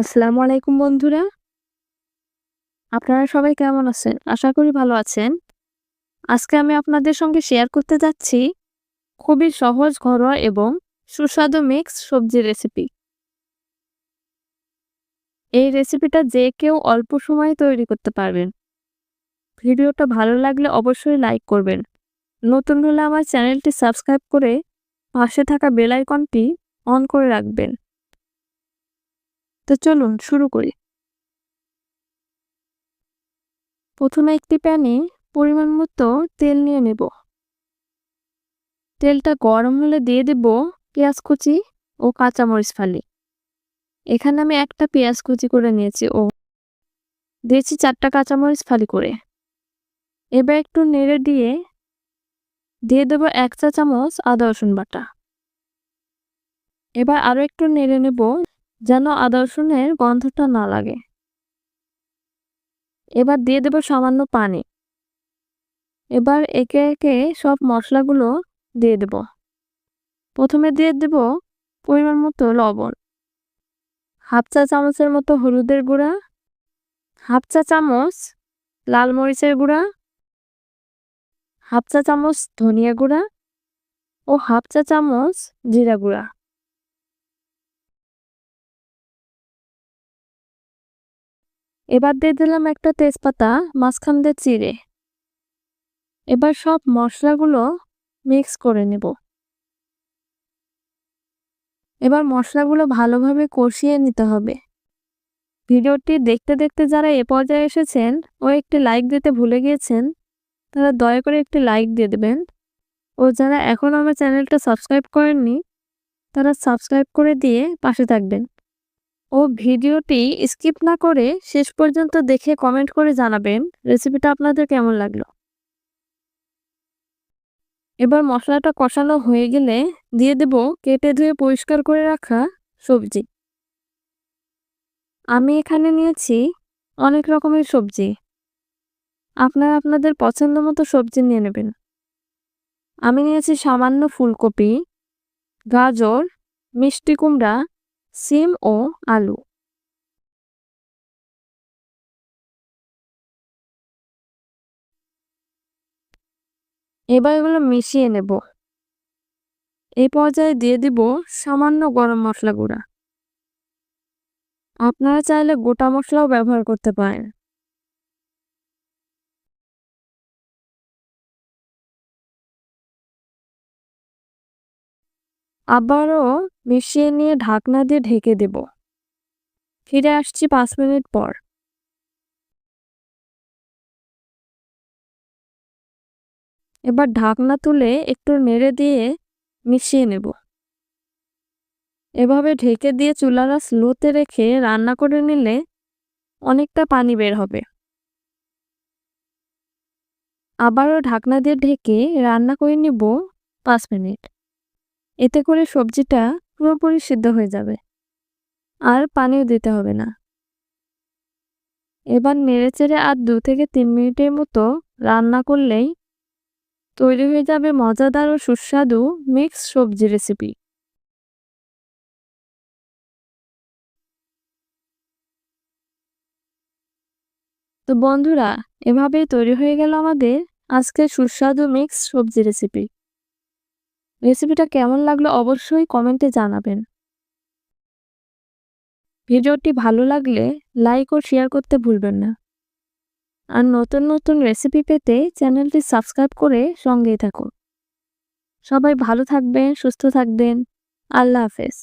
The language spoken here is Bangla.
আসসালামু আলাইকুম, বন্ধুরা। আপনারা সবাই কেমন আছেন? আশা করি ভালো আছেন। আজকে আমি আপনাদের সঙ্গে শেয়ার করতে যাচ্ছি খুবই সহজ, ঘরোয়া এবং সুস্বাদু মিক্স সবজির রেসিপি। এই রেসিপিটা যে কেউ অল্প সময়ে তৈরি করতে পারবেন। ভিডিওটা ভালো লাগলে অবশ্যই লাইক করবেন। নতুন হলে আমার চ্যানেলটি সাবস্ক্রাইব করে পাশে থাকা বেল আইকনটি অন করে রাখবেন। তো চলুন শুরু করি। প্রথমে একটি প্যানে পরিমাণ মতো তেল নিয়ে নেব। তেলটা গরম হলে দিয়ে দেব পেঁয়াজ কুচি ও কাঁচামরিচ ফালি। এখানে আমি একটা পেঁয়াজ কুচি করে নিয়েছি ও দিয়েছি চারটা কাঁচামরিচ ফালি করে। এবার একটু নেড়ে দিয়ে দিয়ে দেবো এক চা চামচ আদা রসুন বাটা। এবার আরও একটু নেড়ে নেব যেন আদা রসুনের গন্ধটা না লাগে। এবার দিয়ে দেব সামান্য পানি। এবার একে একে সব মশলাগুলো দিয়ে দেব। প্রথমে দিয়ে দেব পরিমাণ মতো লবণ। হাফ চা চামচের মতো হলুদের গুঁড়া। হাফ চা চামচ লাল মরিচের গুঁড়া। হাফ চা চামচ ধনিয়া গুঁড়া। ও হাফ চা চামচ জিরা গুঁড়া। এবার দিয়ে দিলাম একটা তেজপাতা, মাঝখান দিয়ে চিড়ে। এবার সব মশলাগুলো মিক্স করে নেব। এবার মশলাগুলো ভালোভাবে কষিয়ে নিতে হবে। ভিডিওটি দেখতে দেখতে যারা এ পর্যায়ে এসেছেন ও একটি লাইক দিতে ভুলে গিয়েছেন, তারা দয়া করে একটি লাইক দিয়ে দেবেন। ও যারা এখন আমার চ্যানেলটা সাবস্ক্রাইব করেননি, তারা সাবস্ক্রাইব করে দিয়ে পাশে থাকবেন। ও ভিডিওটি স্কিপ না করে শেষ পর্যন্ত দেখে কমেন্ট করে জানাবেন রেসিপিটা আপনাদের কেমন লাগল? এবার মশলাটা কষানো হয়ে গেলে দিয়ে দেব কেটে ধুয়ে পরিষ্কার করে রাখা সবজি। আমি এখানে নিয়েছি অনেক রকমের সবজি। আপনারা আপনাদের পছন্দ মতো সবজি নিয়ে নেবেন। আমি নিয়েছি সামান্য ফুলকপি, গাজর, মিষ্টি কুমড়া সিম ও আলু। এবার এগুলো মিশিয়ে নেব। এই পর্যায়ে দিয়ে দিব সামান্য গরম মশলা গুঁড়া। আপনারা চাইলে গোটা মশলাও ব্যবহার করতে পারেন। আবারও মিশিয়ে নিয়ে ঢাকনা দিয়ে ঢেকে দেব। ফিরে আসছি পাঁচ মিনিট পর। এবার ঢাকনা তুলে একটু নেড়ে দিয়ে মিশিয়ে নেব। এভাবে ঢেকে দিয়ে চুলারা স্লোতে রেখে রান্না করে নিলে অনেকটা পানি বের হবে। আবারও ঢাকনা দিয়ে ঢেকে রান্না করে নিব পাঁচ মিনিট। এতে করে সবজিটা পুরোপুরি সিদ্ধ হয়ে যাবে। আর পানিও দিতে হবে না। এবার নেড়েচেড়ে আর দু থেকে তিন মিনিটের মতো রান্না করলেই তৈরি হয়ে যাবে মজাদার ও সুস্বাদু মিক্স সবজি রেসিপি। তো বন্ধুরা, এভাবেই তৈরি হয়ে গেল আমাদের আজকের সুস্বাদু মিক্স সবজি রেসিপি। রেসিপিটা কেমন লাগল অবশ্যই কমেন্টে জানাবেন। ভিডিওটি ভালো লাগলে লাইক ও শেয়ার করতে ভুলবেন না। আর নতুন নতুন রেসিপি পেতে চ্যানেলটি সাবস্ক্রাইব করে সঙ্গেই থাকুন। সবাই ভালো থাকবেন, সুস্থ থাকবেন। আল্লাহ হাফেজ।